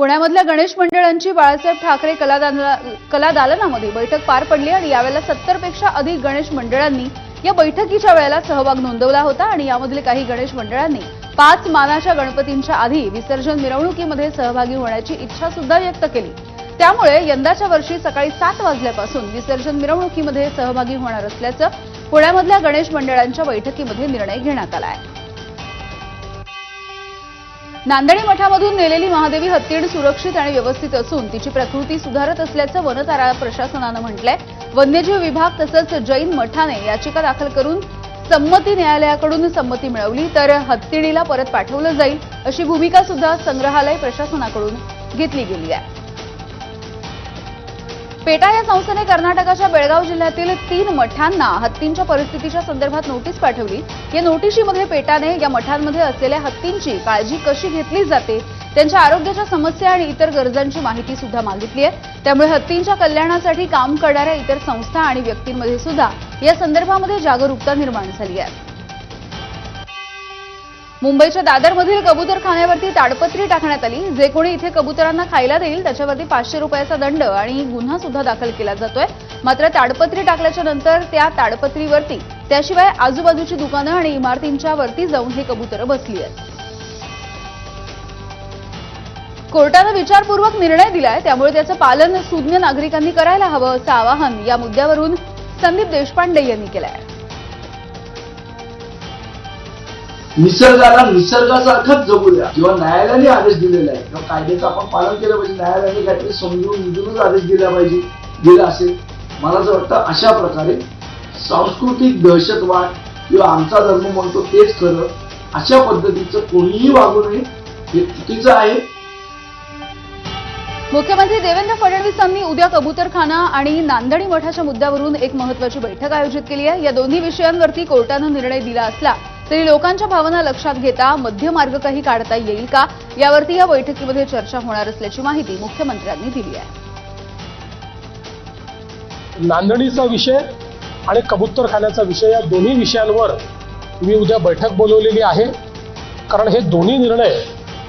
पुण्यामधल्या गणेश मंडळांची बाळासाहेब ठाकरे कला कला दालनामध्ये बैठक पार पडली आणि यावेळेला सत्तरपेक्षा अधिक गणेश मंडळांनी या बैठकीच्या वेळेला सहभाग नोंदवला होता आणि यामधील काही गणेश मंडळांनी पाच मानाच्या गणपतींच्या आधी विसर्जन मिरवणुकीमध्ये सहभागी होण्याची इच्छा सुद्धा व्यक्त केली. त्यामुळे यंदाच्या वर्षी सकाळी सात वाजल्यापासून विसर्जन मिरवणुकीमध्ये सहभागी होणार असल्याचं पुण्यामधल्या गणेश मंडळांच्या बैठकीमध्ये निर्णय घेण्यात आला आहे. नांदणी मठामधून नेलेली महादेवी हत्तीण सुरक्षित आणि व्यवस्थित असून तिची प्रकृती सुधारत असल्याचं वनतारा प्रशासनानं म्हटलंय. वन्यजीव विभाग तसंच जैन मठाने याचिका दाखल करून संमती न्यायालयाकडून संमती मिळवली तर हत्तीणीला परत पाठवलं जाईल अशी भूमिका सुद्धा संग्रहालय प्रशासनाकडून घेतली गेली आहे. पेटा या संस्थेने कर्नाटकाच्या बेळगाव जिल्ह्यातील तीन मठांना हत्तींच्या परिस्थितीच्या संदर्भात नोटीस पाठवली. या नोटिशीमध्ये पेटाने या मठांमध्ये असलेल्या हत्तींची काळजी कशी घेतली जाते त्यांच्या आरोग्याच्या समस्या आणि इतर गरजांची माहिती सुद्धा मागितली आहे. त्यामुळे हत्तींच्या कल्याणासाठी काम करणाऱ्या इतर संस्था आणि व्यक्तींमध्ये सुद्धा या संदर्भामध्ये जागरूकता निर्माण झाली आहे. मुंबईच्या दादरमधील कबूतरखान्यावरती ताडपत्री टाकण्यात आली. जे कोणी इथे कबुतरांना खायला देईल त्याच्यावरती पाचशे रुपयाचा दंड आणि गुन्हा सुद्धा दाखल केला जातोय. मात्र ताडपत्री टाकल्याच्या नंतर त्या ताडपत्रीवरती त्याशिवाय आजूबाजूची दुकानं आणि इमारतींच्या वरती जाऊन हे कबुतरं बसली आहेत. कोर्टानं विचारपूर्वक निर्णय दिलाय त्यामुळे त्याचं पालन सुज्ञ नागरिकांनी करायला हवं असं आवाहन या मुद्द्यावरून संदीप देशपांडे यांनी केलं आहे निसर्गाला निसर्गासारखाच जगू द्या किंवा न्यायालयाने आदेश दिलेला आहे. किंवा कायद्याचं आपण पालन केलं पाहिजे. न्यायालयाने काहीतरी समजून उजूनच आदेश दिला पाहिजे दिला असेल. मला असं वाटतं अशा प्रकारे सांस्कृतिक दहशतवाद किंवा आमचा धर्म म्हणतो तेच खरं. अशा पद्धतीचं कोणीही वागू नये. हे चुकीचं आहे. मुख्यमंत्री देवेंद्र फडणवीसांनी उद्या कबूतरखाना आणि नांदणी मठाच्या मुद्द्यावरून एक महत्वाची बैठक आयोजित केली आहे. या दोन्ही विषयांवरती कोर्टानं निर्णय दिला असला तरी लोकांच्या भावना लक्षात घेता मध्य मार्ग काही काढता येईल का? यावरती या बैठकीमध्ये चर्चा होणार असल्याची माहिती मुख्यमंत्र्यांनी दिली आहे. नांदणीचा विषय आणि कबुतरखान्याचा विषय या दोन्ही विषयांवर मी उद्या बैठक बोलवलेली आहे. कारण हे दोन्ही निर्णय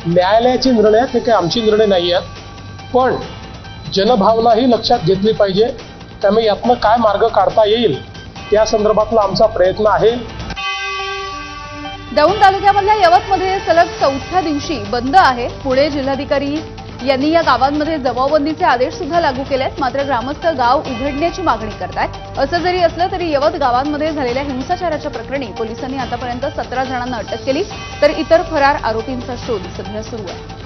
न्यायालयाचे निर्णय आहेत हे काही आमचे निर्णय नाही आहेत. पण जनभावना ही लक्षात घेतली पाहिजे. त्यामुळे यातनं काय मार्ग काढता येईल त्या संदर्भातला आमचा प्रयत्न आहे. दौंड तालुक्यामधल्या यवतमध्ये सलग चौथ्या दिवशी बंद आहे. पुणे जिल्हाधिकारी यांनी या गावांमध्ये जमावबंदीचे आदेश सुद्धा लागू केले आहेत मात्र ग्रामस्थ गाव उघडण्याची मागणी करतायत. असं जरी असलं तरी यवत गावांमध्ये झालेल्या हिंसाचाराच्या प्रकरणी पोलिसांनी आतापर्यंत सतरा जणांना अटक केली तर इतर फरार आरोपींचा शोध सध्या सुरू आहे.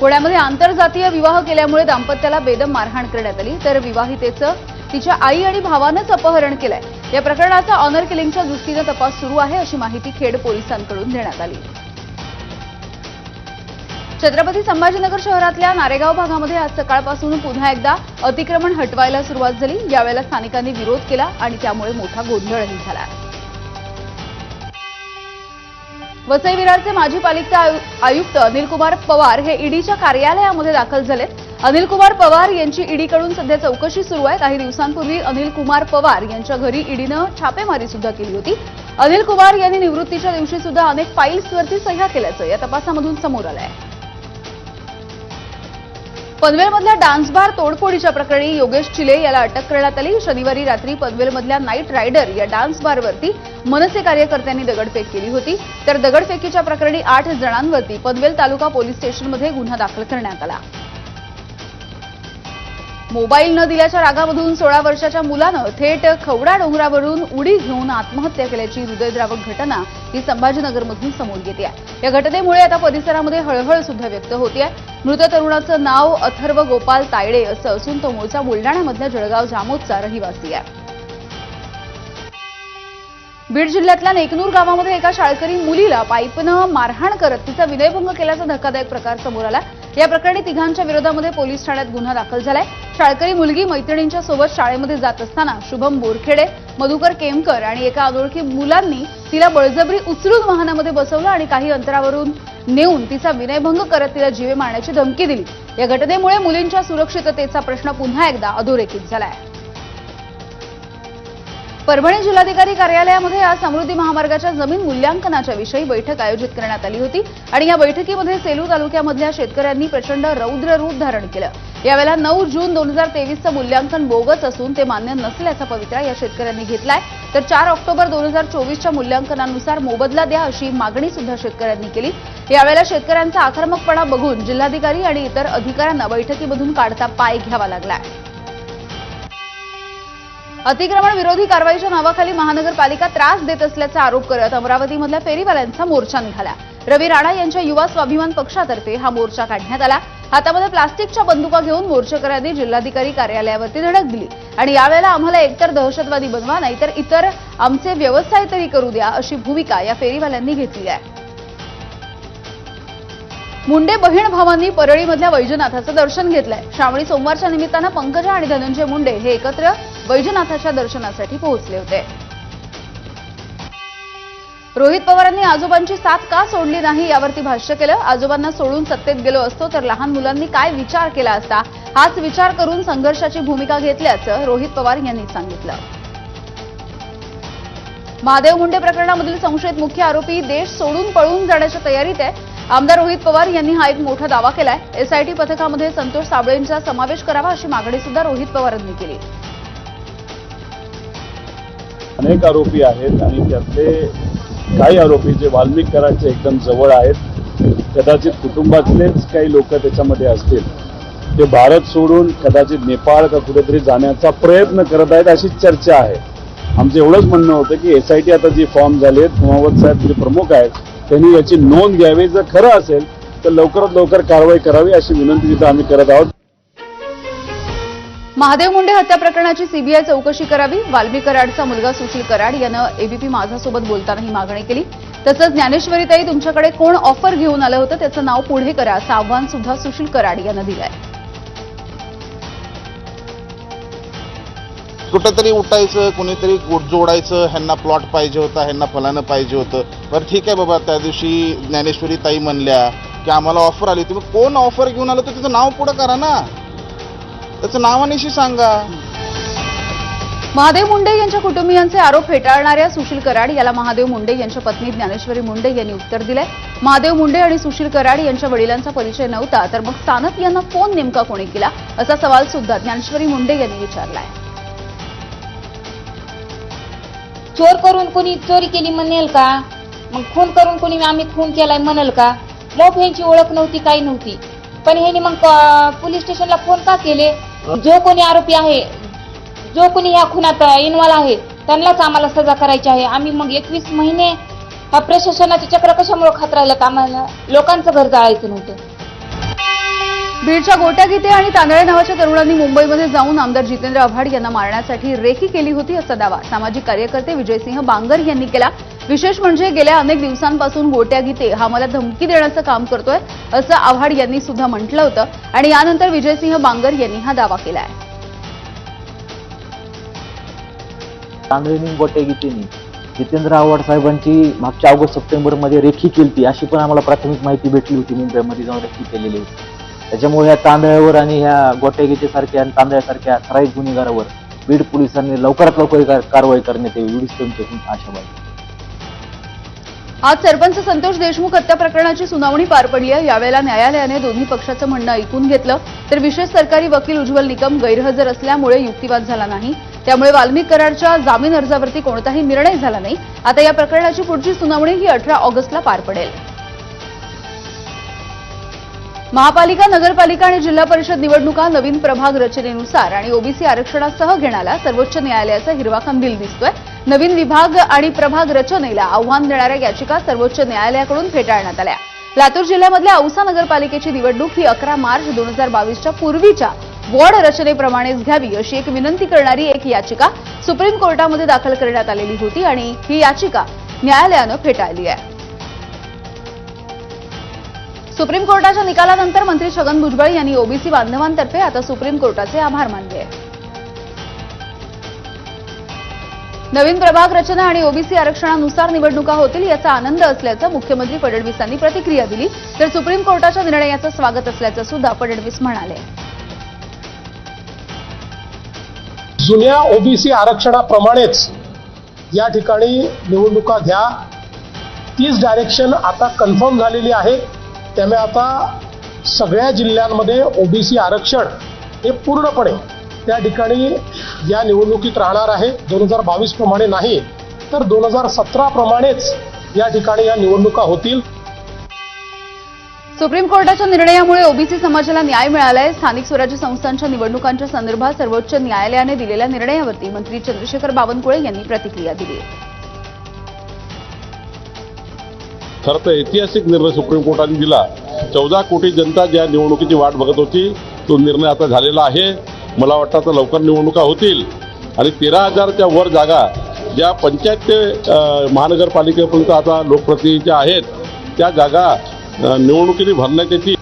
पुण्यामध्ये आंतरजातीय विवाह केल्यामुळे दाम्पत्याला बेदम मारहाण करण्यात आली तर विवाहितेचं तिच्या आई आणि भावानंच अपहरण केलंय. या प्रकरणाचा ऑनर किलिंगच्या दृष्टीनं तपास सुरू आहे अशी माहिती खेड पोलिसांकडून देण्यात आली. छत्रपती संभाजीनगर शहरातल्या नारेगाव भागामध्ये आज सकाळपासून पुन्हा एकदा अतिक्रमण हटवायला सुरुवात झाली. यावेळेला स्थानिकांनी विरोध केला आणि त्यामुळे मोठा गोंधळही झाला. वसई विरारचे माजी पालिका आयुक्त अनिल कुमार पवार हे ईडीच्या कार्यालयामध्ये दाखल झालेत. अनिल कुमार पवार यांची ईडीकडून सध्या चौकशी सुरू आहे. काही दिवसांपूर्वी अनिल कुमार पवार यांच्या घरी ईडीनं छापेमारी सुद्धा केली होती. अनिल कुमार यांनी निवृत्तीच्या दिवशी सुद्धा अनेक फाईल्सवरती सह्या केल्याचं या तपासामधून समोर आलं आहे पनवेलमधल्या डान्स बार तोडफोडीच्या प्रकरणी योगेश चिले याला अटक करण्यात आली. शनिवारी रात्री पनवेलमधल्या नाईट रायडर या डान्स बारवरती मनसे कार्यकर्त्यांनी दगडफेक केली होती. तर दगडफेकीच्या प्रकरणी आठ जणांवरती पनवेल तालुका पोलीस स्टेशनमध्ये गुन्हा दाखल करण्यात आला. मोबाईल न दिल्याच्या रागामधून सोळा वर्षाच्या मुलानं थेट खवडा डोंगरावरून उडी घेऊन आत्महत्या केल्याची हृदयद्रावक घटना ही संभाजीनगरमधून समोर येते. आहे या घटनेमुळे आता परिसरामध्ये हळहळ सुद्धा व्यक्त होतीये. मृत तरुणाचं नाव अथर्व गोपाल तायडे असं असून तो मूळचा बुलडाण्यामधल्या जळगाव जामोदचा रहिवासी आहे. बीड जिल्ह्यातल्या नेकनूर गावामध्ये एका शाळकरी मुलीला पाईपनं मारहाण करत तिचा विनयभंग केल्याचा धक्कादायक प्रकार समोर आला या प्रकरणी तिघांच्या विरोधामध्ये पोलीस ठाण्यात गुन्हा दाखल झालाय. शाळकरी मुलगी मैत्रिणींच्या सोबत शाळेमध्ये जात असताना शुभम बोरखेडे मधुकर केमकर आणि एका अनोळखी मुलांनी तिला बळजबरी उचलून वाहनामध्ये बसवलं आणि काही अंतरावरून नेऊन तिचा विनयभंग करत तिला जीवे मारण्याची धमकी दिली. या घटनेमुळे मुलींच्या सुरक्षिततेचा प्रश्न पुन्हा एकदा अधोरेखित झालाय. परभणी जिल्हाधिकारी कार्यालयामध्ये आज समृद्धी महामार्गाच्या जमीन मूल्यांकनाच्या विषयी बैठक आयोजित करण्यात आली होती आणि या बैठकीमध्ये सेलू तालुक्यामधल्या शेतकऱ्यांनी प्रचंड रौद्र रूप धारण केलं. यावेळेला नऊ जून दोन हजार तेवीसचं मूल्यांकन बोगस असून ते मान्य नसल्याचा पवित्रा या शेतकऱ्यांनी घेतलाय. तर चार ऑक्टोबर दोन हजार चोवीसच्या मूल्यांकनानुसार मोबदला द्या अशी मागणी सुद्धा शेतकऱ्यांनी केली. यावेळेला शेतकऱ्यांचा आक्रमकपणा बघून जिल्हाधिकारी आणि इतर अधिकाऱ्यांना बैठकीमधून काढता पाय घ्यावा लागलाय. अतिक्रमण विरोधी कारवाईच्या नावाखाली महानगरपालिका त्रास देत असल्याचा आरोप करत अमरावतीमधल्या फेरीवाल्यांचा मोर्चा निघाला. रवी राणा यांच्या युवा स्वाभिमान पक्षातर्फे हा मोर्चा काढण्यात आला. हातामध्ये प्लास्टिकच्या बंदुका घेऊन मोर्चेकऱ्यांनी जिल्हाधिकारी कार्यालयावरती धडक दिली. आणि यावेळेला आम्हाला एकतर दहशतवादी बनवा नाहीतर इतर आमचे व्यवसाय तरी करू द्या अशी भूमिका या फेरीवाल्यांनी घेतली आहे. मुंडे बहीण भावांनी परळीमधल्या वैजनाथाचं दर्शन घेतलंय. श्रावणी सोमवारच्या निमित्तानं पंकजा आणि धनंजय मुंडे हे एकत्र वैजनाथाच्या दर्शनासाठी पोहोचले होते. रोहित पवारांनी आजोबांची साथ का सोडली नाही यावरती भाष्य केलं. आजोबांना सोडून सत्तेत गेलो असतो तर लहान मुलांनी काय विचार केला असता हाच विचार करून संघर्षाची भूमिका घेतल्याचं रोहित पवार यांनी सांगितलं. महादेव मुंडे प्रकरणामधील संशयित मुख्य आरोपी देश सोडून पळून जाण्याच्या तयारीत आहे. आमदार रोहित पवार यांनी हा एक मोठा दावा केलाय. एसआयटी पथकामध्ये संतोष साबळेंचा समावेश करावा अशी मागणी सुद्धा रोहित पवारांनी केली. अनेक आरोपी आहेत आणि त्यातले काही आरोपी जे वाल्मिक एकदम जवळ आहेत कदाचित कुटुंबातलेच काही लोक त्याच्यामध्ये असतील. ते भारत सोडून कदाचित नेपाळ का कुठेतरी जाण्याचा प्रयत्न करत आहेत अशी चर्चा आहे. आमचं एवढंच म्हणणं होतं की एस आय टी आता जी फॉर्म झाली आहेत कुमावत साहेब जे प्रमुख आहेत त्यांनी याची नोंद घ्यावी. जर खरं असेल तर लवकरात लवकर कारवाई करावी अशी विनंती तिथं आम्ही करत आहोत. महादेव मुंडे हत्या प्रकरणाची सीबीआय चौकशी करावी. वाल्मी कराडचा मुलगा सुशील कराड यानं एबीपी माझासोबत बोलताना ही मागणी केली. तसंच ज्ञानेश्वरीताई तुमच्याकडे कोण ऑफर घेऊन आलं होतं? त्याचं नाव पुढे करा. असं आव्हान सुद्धा सुशील कराड यानं दिलंय. कुठंतरी उठायचं कोणीतरी गोट जोडायचं ह्यांना प्लॉट पाहिजे होता ह्यांना फलानं पाहिजे होतं. बरं ठीक आहे बाबा त्या दिवशी ज्ञानेश्वरी ताई म्हणल्या की आम्हाला ऑफर आली. होती कोण ऑफर घेऊन आलं? तर तिचं नाव पुढं करा ना. त्याचं नावानिशी सांगा. महादेव मुंडे यांच्या कुटुंबियांचे आरोप फेटाळणाऱ्या सुशील कराड याला महादेव मुंडे यांच्या पत्नी ज्ञानेश्वरी मुंडे यांनी उत्तर दिलंय. महादेव मुंडे आणि सुशील कराड यांच्या वडिलांचा परिचय नव्हता तर मग सानप यांना फोन नेमका कोणी केला? असा सवाल सुद्धा ज्ञानेश्वरी मुंडे यांनी विचारलाय. चोर करून कोणी चोरी केली म्हणेल का? मग खून करून कोणी आम्ही खून केलाय म्हणेल का? मोफ ह्यांची ओळख नव्हती काही नव्हती. पण ह्यांनी मग पोलीस स्टेशनला फोन का केले? जो कोणी आरोपी आहे जो कोणी ह्या खुनात इन्व्हॉल्व आहे त्यांनाच आम्हाला सजा करायची आहे. आम्ही मग एकवीस महिने प्रशासनाचे चक्र कशामुळे खात राहिलं? का आम्हाला लोकांचं घर जाळायचं नव्हतं? बीडच्या गोट्या गीते आणि तांदळे नावाच्या तरुणांनी मुंबईमध्ये जाऊन आमदार जितेंद्र आव्हाड यांना मारण्यासाठी रेखी केली होती असा दावा. सामाजिक कार्यकर्ते विजयसिंह बांगर यांनी केला. विशेष म्हणजे गेल्या अनेक दिवसांपासून गोट्या गीते हा मला धमकी देण्याचं काम करतोय असं आव्हाड यांनी सुद्धा म्हटलं होतं आणि यानंतर विजयसिंह बांगर यांनी हा दावा केलाय. तांदळीनी गोटे गीतेनी जितेंद्र आव्हाड साहेबांची मागच्या ऑगस्ट सप्टेंबरमध्ये रेखी केलती अशी पण आम्हाला प्राथमिक माहिती भेटली होती. मुंबईमध्ये जाऊन रेखी केलेली होती. त्याच्यामुळे या तांदळावर आणि ह्या गोटेगीचे सारख्या आणि तांदळासारख्या ठराविक गुन्हेगारावर बीड पोलिसांनी लवकरात लवकर कारवाई करण्यात यावी. एवढीच त्यांची आशाबाद आज सरपंच संतोष देशमुख हत्या प्रकरणाची सुनावणी पार पडली आहे. यावेळेला न्यायालयाने दोन्ही पक्षाचं म्हणणं ऐकून घेतलं. तर विशेष सरकारी वकील उज्ज्वल निकम गैरहजर असल्यामुळे युक्तिवाद झाला नाही. त्यामुळे वाल्मिक कराडच्या जामीन अर्जावरती कोणताही निर्णय झाला नाही. आता या प्रकरणाची पुढची सुनावणी ही अठरा ऑगस्टला पार पडेल. महापालिका नगरपालिका आणि जिल्हा परिषद निवडणुका नवीन प्रभाग रचनेनुसार आणि ओबीसी आरक्षणासह घेण्याला सर्वोच्च न्यायालयाचा हिरवा कंदील दिसतोय. नवीन विभाग आणि प्रभाग रचनेला आव्हान देणाऱ्या याचिका सर्वोच्च न्यायालयाकडून फेटाळण्यात आल्या. लातूर जिल्ह्यामधल्या औसा नगरपालिकेची निवडणूक ही अकरा मार्च दोन हजार बावीसच्या पूर्वीच्या वॉर्ड रचनेप्रमाणेच घ्यावी अशी एक विनंती करणारी एक याचिका सुप्रीम कोर्टामध्ये दाखल करण्यात आलेली होती आणि ही याचिका न्यायालयानं फेटाळली आहे. सुप्रीम कोर्टाच्या निकालानंतर मंत्री छगन भुजबळ यांनी ओबीसी बांधवांतर्फे आता सुप्रीम कोर्टाचे आभार मानले. नवीन प्रभाग रचना आणि ओबीसी आरक्षणानुसार निवडणुका होतील याचा आनंद असल्याचं मुख्यमंत्री फडणवीसांनी प्रतिक्रिया दिली. तर सुप्रीम कोर्टाच्या निर्णयाचं स्वागत असल्याचं सुद्धा फडणवीस म्हणाले. जुन्या ओबीसी आरक्षणाप्रमाणेच या ठिकाणी निवडणुका घ्या. तीच डायरेक्शन आता कन्फर्म झालेली आहे. त्यामुळे आता सगळ्या जिल्ह्यांमध्ये ओबीसी आरक्षण हे पूर्णपणे त्या ठिकाणी या निवडणुकीत राहणार आहे. दोन हजार बावीस प्रमाणे नाही तर दोन हजार सतरा प्रमाणेच या ठिकाणी या निवडणुका होतील. सुप्रीम कोर्टाच्या निर्णयामुळे ओबीसी समाजाला न्याय मिळालाय. स्थानिक स्वराज्य संस्थांच्या निवडणुकांच्या संदर्भात सर्वोच्च न्यायालयाने दिलेल्या निर्णयावरती मंत्री चंद्रशेखर बावनकुळे यांनी प्रतिक्रिया दिली खरं तर ऐतिहासिक निर्णय सुप्रीम कोर्टाने दिला. चौदा कोटी जनता ज्या निवडणुकीची वाट बघत होती तो निर्णय आता झालेला आहे. मला वाटतं आता लवकर निवडणुका होतील. आणि तेरा हजारच्या वर जागा ज्या पंचायत ते महानगरपालिकेपर्यंत आता लोकप्रतिनिधीच्या आहेत त्या जागा निवडणुकीने भरण्यात येतील.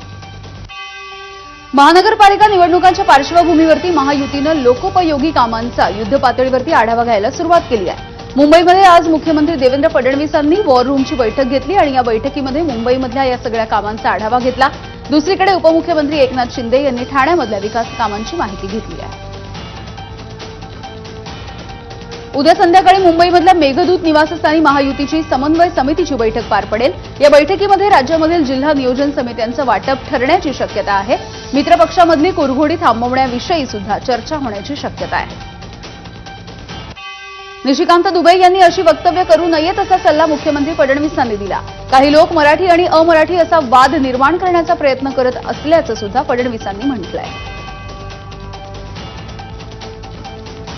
महानगरपालिका निवडणुकांच्या पार्श्वभूमीवरती महायुतीनं लोकोपयोगी कामांचा युद्ध पातळीवरती आढावा घ्यायला सुरुवात केली आहे. मुंबईमध्ये आज मुख्यमंत्री देवेंद्र फडणवीसांनी वॉर रूमची बैठक घेतली आणि या बैठकीमध्ये मुंबईमधल्या या सगळ्या कामांचा आढावा घेतला. दुसरीकडे उपमुख्यमंत्री एकनाथ शिंदे यांनी ठाण्यामधल्या विकास कामांची माहिती घेतली आहे. उद्या संध्याकाळी मुंबईमधल्या मेघदूत निवासस्थानी महायुतीची समन्वय समितीची बैठक पार पडेल. या बैठकीमध्ये राज्यामधील जिल्हा नियोजन समित्यांचं वाटप ठरण्याची शक्यता आहे. मित्रपक्षामधली कुरघोडी थांबवण्याविषयी सुद्धा चर्चा होण्याची शक्यता आहे. निशिकांत दुबे यांनी अशी वक्तव्य करू नयेत असा सल्ला मुख्यमंत्री फडणवीसांनी दिला. काही लोक मराठी आणि अमराठी असा वाद निर्माण करण्याचा प्रयत्न करत असल्याचं सुद्धा फडणवीसांनी म्हटलंय.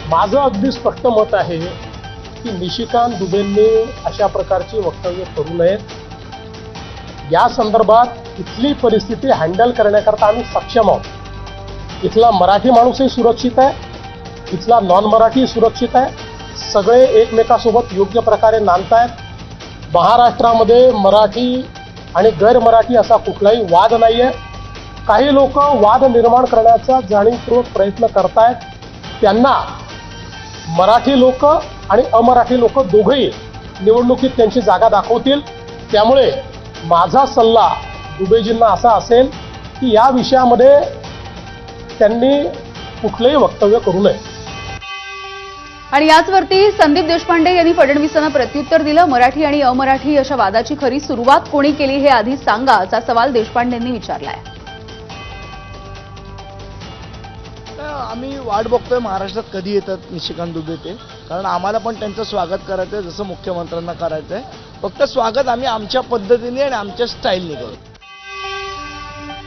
माझं अगदी स्पष्ट मत आहे की निशिकांत दुबेंनी अशा प्रकारची वक्तव्य करू नयेत. या संदर्भात इथली परिस्थिती हँडल करण्याकरता आम्ही सक्षम आहोत. इथला मराठी माणूसही सुरक्षित आहे. इथला नॉन मराठी सुरक्षित आहे. सगळे एकमेकासोबत योग्य प्रकारे नांदतायत. महाराष्ट्रामध्ये मराठी आणि गैरमराठी असा कुठलाही वाद नाही आहे काही लोक वाद निर्माण करण्याचा जाणीवपूर्वक प्रयत्न करतायत. त्यांना मराठी लोक आणि अमराठी लोक दोघंही निवडणुकीत त्यांची जागा दाखवतील. त्यामुळे माझा सल्ला दुबेजींना असा असेल की या विषयामध्ये त्यांनी कुठलंही वक्तव्य करू नये. आणि याचवरती संदीप देशपांडे यांनी फडणवीसांना प्रत्युत्तर दिलं मराठी आणि अमराठी अशा वादाची खरी सुरुवात कोणी केली हे आधी सांगा असा सवाल देशपांडेंनी विचारलाय. आम्ही वाट बघतोय महाराष्ट्रात कधी येतात निशिकांत दुबे ते. कारण आम्हाला पण त्यांचं स्वागत करायचं आहे जसं मुख्यमंत्र्यांना करायचं आहे फक्त स्वागत आम्ही आमच्या पद्धतीने आणि आमच्या स्टाईलने करतो.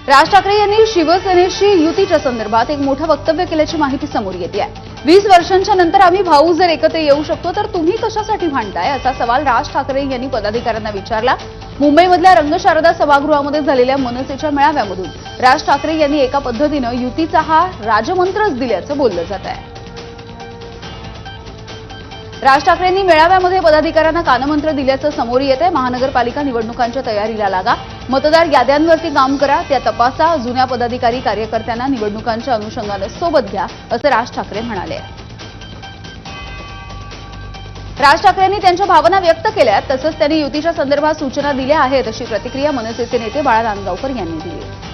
राज ठाकरे यांनी शिवसेनेशी युतीच्या संदर्भात एक मोठं वक्तव्य केल्याची माहिती समोर येते आहे. वीस वर्षांच्या नंतर आम्ही भाऊ जर एकत्र येऊ शकतो तर तुम्ही कशासाठी भांडताय? असा सवाल राज ठाकरे यांनी पदाधिकाऱ्यांना विचारला. मुंबईमधल्या रंगशारदा सभागृहामध्ये झालेल्या मनसेच्या मेळाव्यामधून राज ठाकरे यांनी एका पद्धतीनं युतीचा हा राजमंत्रच दिल्याचं बोललं जात आहे. राज ठाकरेंनी मेळाव्यामध्ये पदाधिकाऱ्यांना कानमंत्र दिल्याचं समोर येत आहे. महानगरपालिका निवडणुकांच्या तयारीला लागा. मतदार याद्यांवरती काम करा. त्या तपासा. जुन्या पदाधिकारी कार्यकर्त्यांना निवडणुकांच्या अनुषंगानं सोबत घ्या असं राज ठाकरे म्हणाले. राज ठाकरेंनी त्यांच्या भावना व्यक्त केल्या तसंच त्यांनी युतीच्या संदर्भात सूचना दिल्या आहेत अशी प्रतिक्रिया मनसेचे नेते बाळा नांदगावकर यांनी दिली.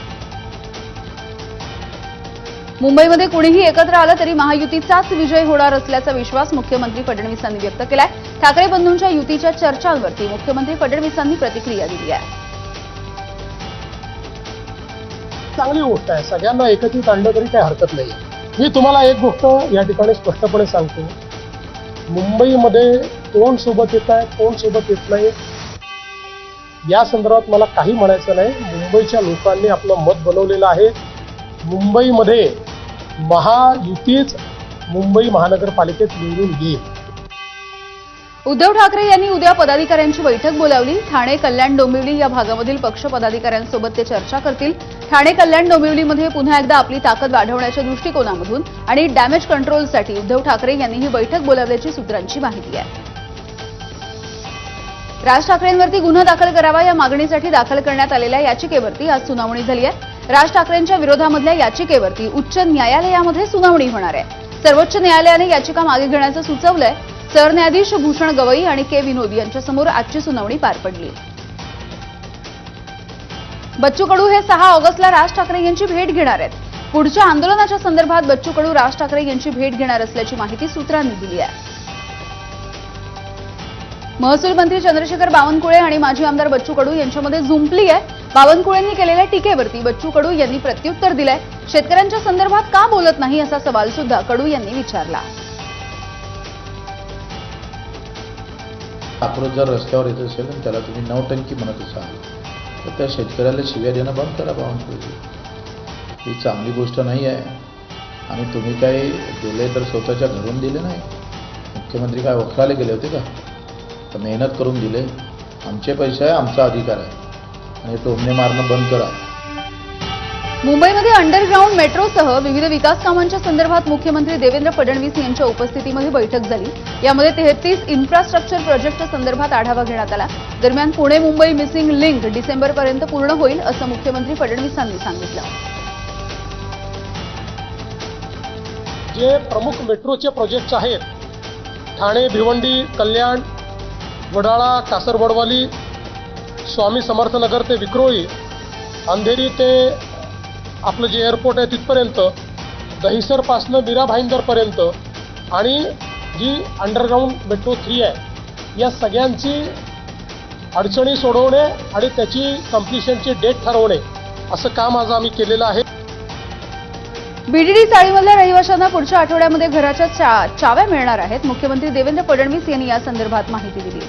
मुंबईमध्ये कुणीही एकत्र आलं तरी महायुतीचाच विजय होणार असल्याचा विश्वास मुख्यमंत्री फडणवीसांनी व्यक्त केलाय. ठाकरे बंधूंच्या युतीच्या चर्चांवरती मुख्यमंत्री फडणवीसांनी प्रतिक्रिया दिली आहे. चांगली गोष्ट आहे. सगळ्यांना एकत्रित आणलं तरी काही हरकत नाही. मी तुम्हाला एक गोष्ट या ठिकाणी स्पष्टपणे सांगतो. मुंबईमध्ये कोण सोबत येत आहे कोण सोबत येत नाही या संदर्भात मला काही म्हणायचं नाही. मुंबईच्या लोकांनी आपलं मत बनवलेलं आहे. मुंबईमध्ये महायुतीच मुंबई महानगरपालिकेत निवडून येईल. उद्धव ठाकरे यांनी उद्या पदाधिकाऱ्यांची बैठक बोलावली. ठाणे कल्याण डोंबिवली या भागामधील पक्ष पदाधिकाऱ्यांसोबत ते चर्चा करतील. ठाणे कल्याण डोंबिवलीमध्ये पुन्हा एकदा आपली ताकद वाढवण्याच्या दृष्टिकोनामधून आणि डॅमेज कंट्रोलसाठी उद्धव ठाकरे यांनी ही बैठक बोलावल्याची सूत्रांची माहिती आहे. राज ठाकरेंवरती गुन्हा दाखल करावा या मागणीसाठी दाखल करण्यात आलेल्या याचिकेवरती आज सुनावणी झाली आहे. राज ठाकरेंच्या विरोधामधल्या याचिकेवरती उच्च न्यायालयामध्ये सुनावणी होणार आहे. सर्वोच्च न्यायालयाने याचिका मागे घेण्याचं सुचवलंय. सरन्यायाधीश भूषण गवई आणि के विनोद यांच्यासमोर आजची सुनावणी पार पडली. बच्चू कडू हे सहा ऑगस्टला राज ठाकरे यांची भेट घेणार आहेत. पुढच्या आंदोलनाच्या संदर्भात बच्चू कडू राज ठाकरे यांची भेट घेणार असल्याची माहिती सूत्रांनी दिली आहे. महसूल मंत्री चंद्रशेखर बावनकुळे आणि माजी आमदार बच्चू कडू यांच्यामध्ये जुंपली आहे. बावनकुळेंनी केलेल्या टीकेवरती बच्चू कडू यांनी प्रत्युत्तर दिलंय. शेतकऱ्यांच्या संदर्भात का बोलत नाही असा सवाल सुद्धा कडू यांनी विचारला. आक्रोश जर रस्त्यावर येत असेल आणि त्याला तुम्ही नवटंकी म्हणत असाल तर त्या शेतकऱ्याला शिव्या देणं बंद करा बावनकुळेजी ही चांगली गोष्ट नाही आहे. आणि तुम्ही काही दिले तर स्वतःच्या घरून दिले नाही. मुख्यमंत्री काय वखराले गेले होते का? तर मेहनत करून दिले. आमचे पैसे आहे आमचा अधिकार आहे. आणि टोमणे मारणं बंद करा. मुंबईमध्ये अंडरग्राऊंड मेट्रोसह विविध विकास कामांच्या संदर्भात मुख्यमंत्री देवेंद्र फडणवीस यांच्या उपस्थितीमध्ये बैठक झाली. यामध्ये तेहतीस इन्फ्रास्ट्रक्चर प्रोजेक्ट संदर्भात आढावा घेण्यात आला. दरम्यान पुणे मुंबई मिसिंग लिंक डिसेंबरपर्यंत पूर्ण होईल असं मुख्यमंत्री फडणवीसांनी सांगितलं. जे प्रमुख मेट्रोचे प्रोजेक्ट्स आहेत ठाणे भिवंडी कल्याण वडाळा कासरवडवाली स्वामी समर्थनगर ते विक्रोळी अंधेरी ते आपलं जे एअरपोर्ट आहे तिथपर्यंत दहिसरपासनं मीरा भाईंदरपर्यंत आणि जी अंडरग्राऊंड मेट्रो थ्री आहे या सगळ्यांची अडचणी सोडवणे आणि त्याची कम्प्लिशनची डेट ठरवणे असं काम आज आम्ही केलेलं आहे. बीडीडी चाळीमधल्या रहिवाशांना पुढच्या आठवड्यामध्ये घराच्या चा- चाव्या मिळणार आहेत. मुख्यमंत्री देवेंद्र फडणवीस यांनी या संदर्भात माहिती दिली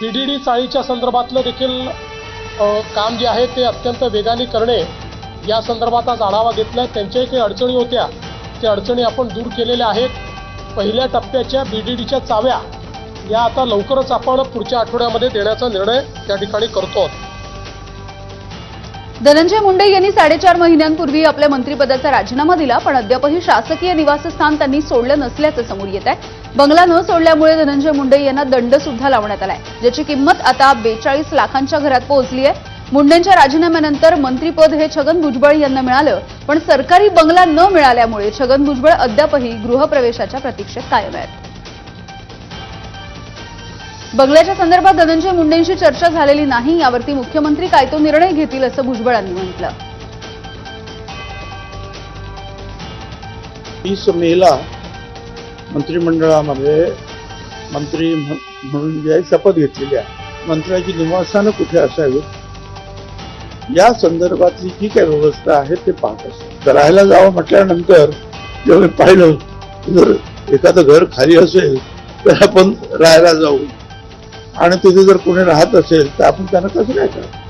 बीडीडी चाळीच्या संदर्भातलं देखील काम जे आहे ते अत्यंत वेगाने करणे या संदर्भात आज आढावा घेतला त्यांच्याही काही अडचणी होत्या. त्या अडचणी आपण दूर केलेल्या आहेत. पहिल्या टप्प्याच्या बीडीडीच्या चाव्या या आता लवकरच आपण पुढच्या आठवड्यामध्ये देण्याचा निर्णय त्या ठिकाणी करतो. आहोत धनंजय मुंडे यांनी साडेचार महिन्यांपूर्वी आपल्या मंत्रिपदाचा राजीनामा दिला पण अद्यापही शासकीय निवासस्थान त्यांनी सोडलं नसल्याचं समोर येत आहे. बंगला न सोडल्यामुळे धनंजय मुंडे यांना दंड सुद्धा लावण्यात आलाय ज्याची किंमत आता बेचाळीस लाखांच्या घरात पोहोचली आहे. मुंडेंच्या राजीनाम्यानंतर मंत्रीपद हे छगन भुजबळ यांना मिळालं पण सरकारी बंगला न मिळाल्यामुळे छगन भुजबळ अद्यापही गृहप्रवेशाच्या प्रतीक्षेत कायम आहेत. बंगल्याच्या संदर्भात धनंजय मुंडेंशी चर्चा झालेली नाही यावरती मुख्यमंत्री काय तो निर्णय घेतील असं भुजबळांनी म्हटलं. वीस मेला मंत्रिमंडळामध्ये मंत्री म्हणून जे शपथ घेतलेली आहे. मंत्र्याची निवासस्थानं कुठे असावीत या संदर्भातली जी काही व्यवस्था आहे ते पाहत असतो. राहायला जावं म्हटल्यानंतर जेव्हा मी पाहिलं जर एखादं घर खाली असेल तर आपण राहायला जाऊ. आणि तिथे जर कोणी राहत असेल तर आपण त्यांना कसं काय करावं